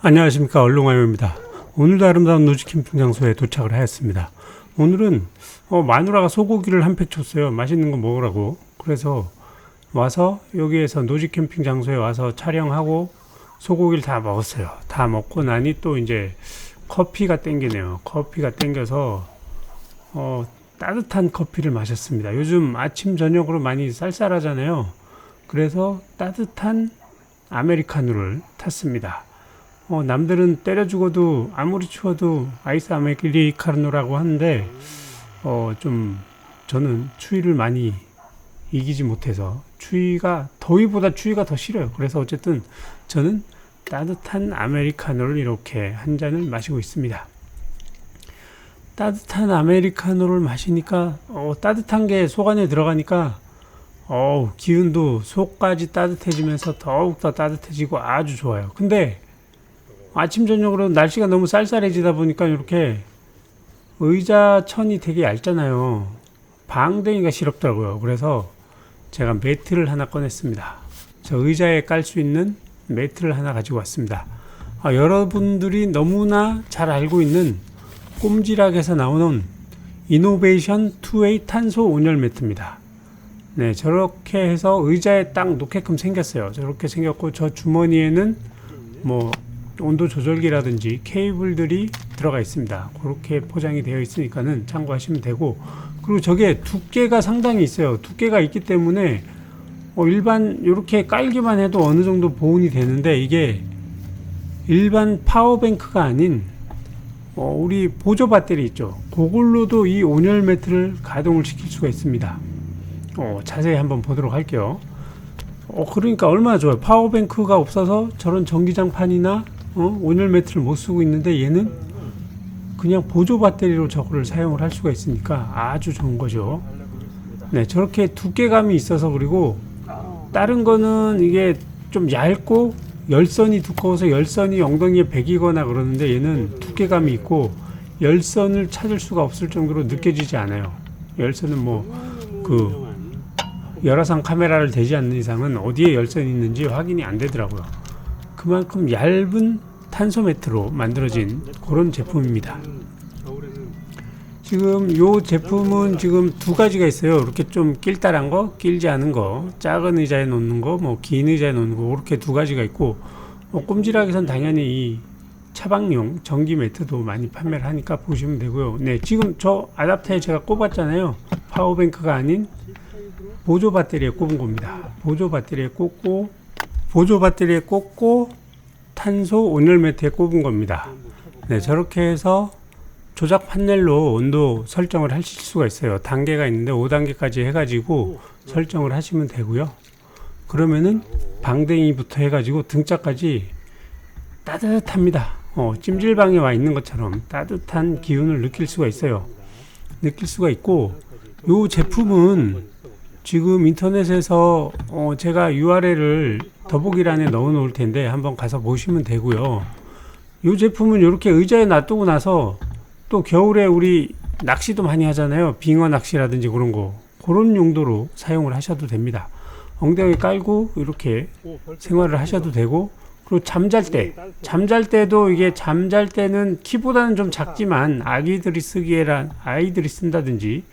안녕하십니까 얼롱아요입니다. 오늘도 아름다운 노지 캠핑 장소에 도착을 하였습니다. 오늘은 어, 마누라가 소고기를 한 팩 줬어요. 맛있는 거 먹으라고. 그래서 와서 여기에서 노지 캠핑 장소에 와서 촬영하고 소고기를 다 먹었어요. 다 먹고 나니 또 이제 커피가 땡기네요. 커피가 땡겨서 어, 따뜻한 커피를 마셨습니다. 요즘 아침 저녁으로 많이 쌀쌀하잖아요. 그래서 따뜻한 아메리카노를 탔습니다. 어, 남들은 때려 죽어도 아무리 추워도 아이스 아메리카노라고 하는데 어, 좀 저는 추위를 많이 이기지 못해서 추위가 더위보다 추위가 더 싫어요. 그래서 어쨌든 저는 따뜻한 아메리카노를 이렇게 한 잔을 마시고 있습니다. 따뜻한 아메리카노를 마시니까 어, 따뜻한 게 속 안에 들어가니까 어우 기운도 속까지 따뜻해지면서 더욱더 따뜻해지고 아주 좋아요. 근데 아침 저녁으로 날씨가 너무 쌀쌀해지다 보니까 이렇게 의자 천이 되게 얇잖아요. 방댕이가 시럽더라고요. 그래서 제가 매트를 하나 꺼냈습니다. 저 의자에 깔 수 있는 매트를 하나 가지고 왔습니다. 아, 여러분들이 너무나 잘 알고 있는 꼼지락에서 나오는 이노베이션 투웨이 탄소 온열 매트입니다. 네, 저렇게 해서 의자에 딱 놓게끔 생겼어요. 저렇게 생겼고 저 주머니에는 뭐 온도 조절기라든지 케이블들이 들어가 있습니다. 그렇게 포장이 되어 있으니까는 참고하시면 되고 그리고 저게 두께가 상당히 있어요. 두께가 있기 때문에 어, 일반 이렇게 깔기만 해도 어느 정도 보온이 되는데 이게 일반 파워뱅크가 아닌 어, 우리 보조 배터리 있죠. 그걸로도 이 온열 매트를 가동을 시킬 수가 있습니다. 어, 자세히 한번 보도록 할게요. 어, 그러니까 얼마나 좋아요. 파워뱅크가 없어서 저런 전기장판이나 어? 온열 매트를 못 쓰고 있는데 얘는 그냥 보조 배터리로 저거를 사용을 할 수가 있으니까 아주 좋은 거죠. 네, 저렇게 두께감이 있어서 그리고 다른 거는 이게 좀 얇고 열선이 두꺼워서 열선이 엉덩이에 베기거나 그러는데 얘는 두께감이 있고 열선을 찾을 수가 없을 정도로 느껴지지 않아요. 열선은 뭐 그 열화상 카메라를 대지 않는 이상은 어디에 열선이 있는지 확인이 안 되더라고요. 그만큼 얇은 탄소 매트로 만들어진 그런 제품입니다. 지금 요 제품은 지금 두 가지가 있어요. 이렇게 좀 길다란 거, 길지 않은 거, 작은 의자에 놓는 거, 뭐 긴 의자에 놓는 거 이렇게 두 가지가 있고 뭐 꼼지락에선 당연히 이 차박용 전기 매트도 많이 판매를 하니까 보시면 되고요. 네, 지금 저 아답터에 제가 꼽았잖아요. 파워뱅크가 아닌 보조 배터리에 꼽은 겁니다. 보조 배터리에 꼽고 보조 배터리에 꼽고 탄소 온열 매트에 꼽은 겁니다. 네, 저렇게 해서 조작 판넬로 온도 설정을 하실 수가 있어요. 단계가 있는데 5단계까지 해가지고 설정을 하시면 되고요. 그러면은 방댕이부터 해가지고 등짝까지 따뜻합니다. 어, 찜질방에 와 있는 것처럼 따뜻한 기운을 느낄 수가 있어요. 느낄 수가 있고, 요 제품은 지금 인터넷에서 어, 제가 URL을 더보기란에 넣어 놓을 텐데 한번 가서 보시면 되고요. 이 제품은 이렇게 의자에 놔두고 나서 또 겨울에 우리 낚시도 많이 하잖아요. 빙어 낚시라든지 그런 거. 그런 용도로 사용을 하셔도 됩니다. 엉덩이 깔고 이렇게 생활을 하셔도 되고 그리고 잠잘 때 잠잘 때도 이게 잠잘 때는 키보다는 좀 작지만 아기들이 쓰기에란 아이들이 쓴다든지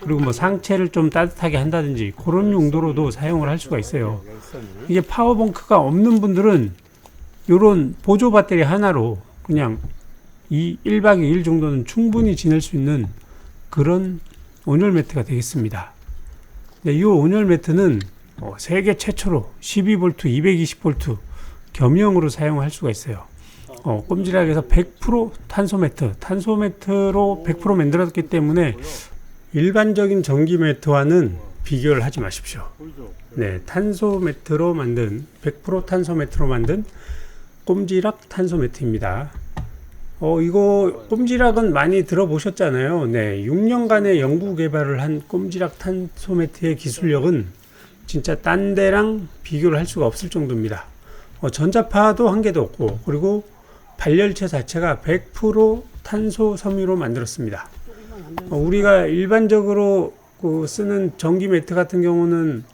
그리고 뭐 상체를 좀 따뜻하게 한다든지 그런 용도로도 사용을 할 수가 있어요. 이게 파워뱅크가 없는 분들은 요런 보조 배터리 하나로 그냥 이 1박 2일 정도는 충분히 지낼 수 있는 그런 온열 매트가 되겠습니다. 네, 이 온열 매트는 어, 세계 최초로 12V, 220V 겸용으로 사용할 수가 있어요. 어, 꼼지락에서 100% 탄소 매트, 탄소 매트로 100% 만들었기 때문에 일반적인 전기 매트와는 비교를 하지 마십시오. 네, 탄소 매트로 만든 100% 탄소 매트로 만든 꼼지락 탄소 매트입니다. 어, 이거 꼼지락은 많이 들어보셨잖아요. 네, 6년간의 연구 개발을 한 꼼지락 탄소 매트의 기술력은 진짜 딴 데랑 비교를 할 수가 없을 정도입니다. 어, 전자파도 한 개도 없고 그리고 발열체 자체가 100% 탄소 섬유로 만들었습니다. 어, 우리가 일반적으로 그 쓰는 전기 매트 같은 경우는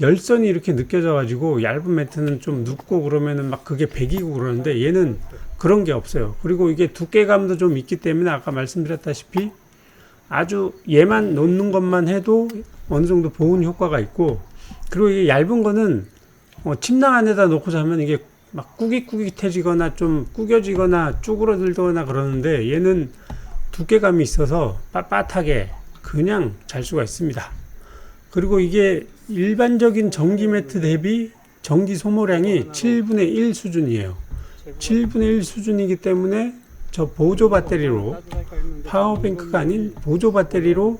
열선이 이렇게 느껴져 가지고 얇은 매트는 좀 눕고 그러면은 막 그게 배기고 그러는데 얘는 그런 게 없어요. 그리고 이게 두께감도 좀 있기 때문에 아까 말씀드렸다시피 아주 얘만 놓는 것만 해도 어느 정도 보온 효과가 있고 그리고 이게 얇은 거는 어, 침낭 안에다 놓고 자면 이게 막 꾸깃꾸깃해지거나 좀 구겨지거나 쭈그러들거나 그러는데 얘는 두께감이 있어서 빳빳하게 그냥 잘 수가 있습니다. 그리고 이게 일반적인 전기 매트 대비 전기 소모량이 7분의 1 수준이에요. 7분의 1 수준이기 때문에 저 보조 배터리로 파워뱅크가 아닌 보조 배터리로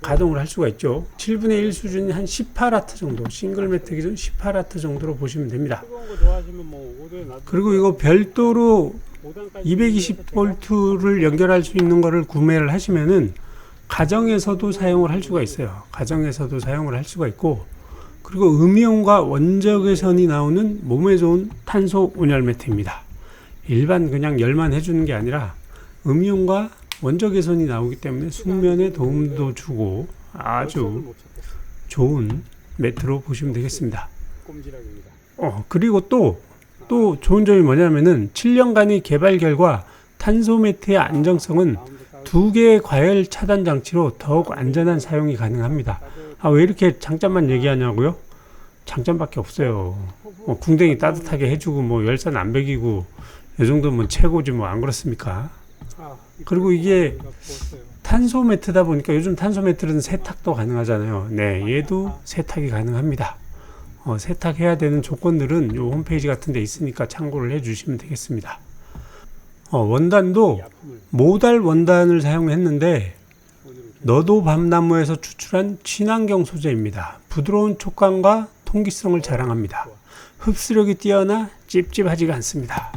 가동을 할 수가 있죠. 7분의 1 수준이 한 18와트 정도, 싱글 매트 기준 18와트 정도로 보시면 됩니다. 그리고 이거 별도로 220볼트를 연결할 수 있는 거를 구매를 하시면은 가정에서도 사용을 할 수가 있어요. 가정에서도 사용을 할 수가 있고 그리고 음이온과 원적외선이 나오는 몸에 좋은 탄소 온열 매트입니다. 일반 그냥 열만 해주는 게 아니라 음이온과 원적외선이 나오기 때문에 숙면에 도움도 주고 아주 좋은 매트로 보시면 되겠습니다. 어, 그리고 또, 또 좋은 점이 뭐냐면은 7년간의 개발 결과 탄소 매트의 안정성은 두 개의 과열 차단 장치로 더욱 안전한 사용이 가능합니다. 아, 왜 이렇게 장점만 얘기하냐고요? 장점밖에 없어요. 뭐 궁뎅이 따뜻하게 해주고 뭐 열산 안 배기고 이 정도면 최고지 뭐 안 그렇습니까? 그리고 이게 탄소 매트다 보니까 요즘 탄소 매트는 세탁도 가능하잖아요. 네, 얘도 세탁이 가능합니다. 어, 세탁해야 되는 조건들은 요 홈페이지 같은 데 있으니까 참고를 해 주시면 되겠습니다. 어, 원단도 모달 원단을 사용했는데 너도 밤나무에서 추출한 친환경 소재입니다. 부드러운 촉감과 통기성을 자랑합니다. 흡수력이 뛰어나 찝찝하지가 않습니다.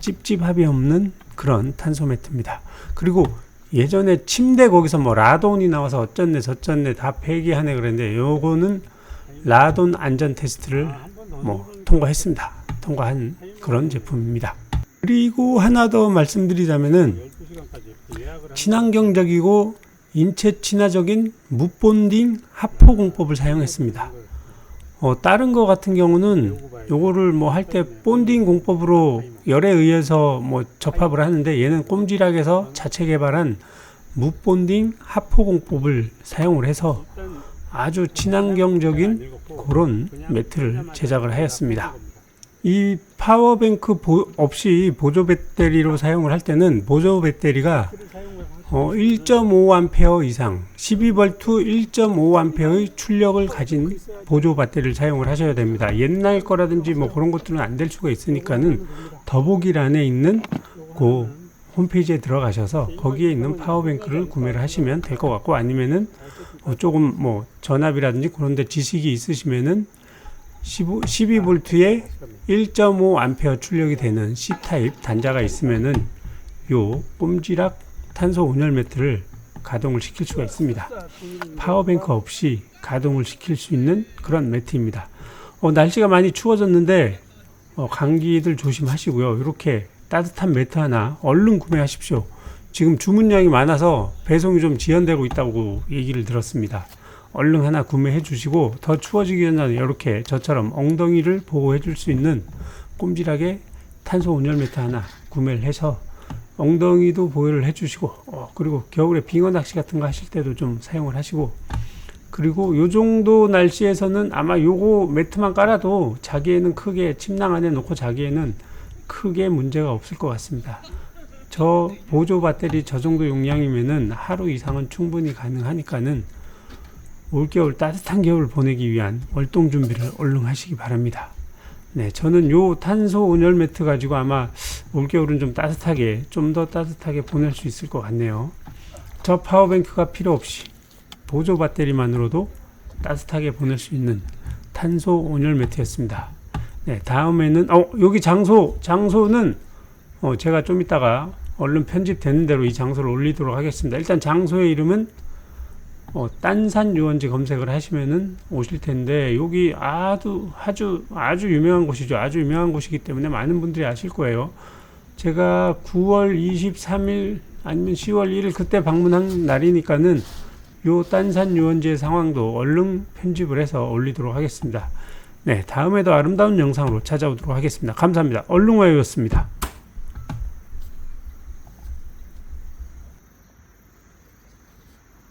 찝찝함이 없는 그런 탄소 매트입니다. 그리고 예전에 침대 거기서 뭐 라돈이 나와서 어쩐네 저쩐네 다 폐기하네 그랬는데 요거는 라돈 안전 테스트를 뭐 통과했습니다. 통과한 그런 제품입니다. 그리고 하나 더 말씀드리자면은 친환경적이고 인체 친화적인 무본딩 하포 공법을 사용했습니다. 어, 다른 거 같은 경우는 요거를 뭐 할 때 본딩 공법으로 열에 의해서 뭐 접합을 하는데 얘는 꼼지락에서 자체 개발한 무본딩 하포 공법을 사용을 해서 아주 친환경적인 그런 매트를 제작을 하였습니다. 이 파워뱅크 보- 없이 보조 배터리로 사용을 할 때는 보조 배터리가 어, 1.5A 이상 12V 1.5A의 출력을 가진 보조 배터리를 사용을 하셔야 됩니다. 옛날 거라든지 뭐 그런 것들은 안 될 수가 있으니까는 더보기란에 있는 그 홈페이지에 들어가셔서 거기에 있는 파워뱅크를 구매를 하시면 될 것 같고 아니면은 어, 조금 뭐 전압이라든지 그런 데 지식이 있으시면은 15, 12V에 1.5A 출력이 되는 C타입 단자가 있으면은 요 꼼지락 탄소 온열 매트를 가동을 시킬 수가 있습니다. 파워뱅크 없이 가동을 시킬 수 있는 그런 매트입니다. 어, 날씨가 많이 추워졌는데 어, 감기들 조심하시고요. 이렇게 따뜻한 매트 하나 얼른 구매하십시오. 지금 주문량이 많아서 배송이 좀 지연되고 있다고 얘기를 들었습니다. 얼른 하나 구매해 주시고 더 추워지기 전에 이렇게 저처럼 엉덩이를 보호해 줄 수 있는 꼼지락의 탄소 온열 매트 하나 구매를 해서 엉덩이도 보호를 해 주시고 어, 그리고 겨울에 빙어 낚시 같은 거 하실 때도 좀 사용을 하시고 그리고 요 정도 날씨에서는 아마 요거 매트만 깔아도 자기에는 크게 침낭 안에 놓고 자기에는 크게 문제가 없을 것 같습니다. 저 보조 배터리 저 정도 용량이면은 하루 이상은 충분히 가능하니까는 올겨울 따뜻한 겨울 보내기 위한 월동 준비를 얼른 하시기 바랍니다. 네, 저는 요 탄소 온열 매트 가지고 아마 올겨울은 좀 따뜻하게, 좀 더 따뜻하게 보낼 수 있을 것 같네요. 저 파워뱅크가 필요 없이 보조 배터리만으로도 따뜻하게 보낼 수 있는 탄소 온열 매트였습니다. 네, 다음에는 어 여기 장소 장소는 어 제가 좀 이따가 얼른 편집되는 대로 이 장소를 올리도록 하겠습니다. 일단 장소의 이름은 어, 딴산 유원지 검색을 하시면은 오실 텐데 여기 아주 아주 아주 유명한 곳이죠. 아주 유명한 곳이기 때문에 많은 분들이 아실 거예요. 제가 9월 23일 아니면 10월 1일 그때 방문한 날이니까는 요 딴산 유원지의 상황도 얼른 편집을 해서 올리도록 하겠습니다. 네, 다음에도 아름다운 영상으로 찾아오도록 하겠습니다. 감사합니다. 얼룽와이였습니다.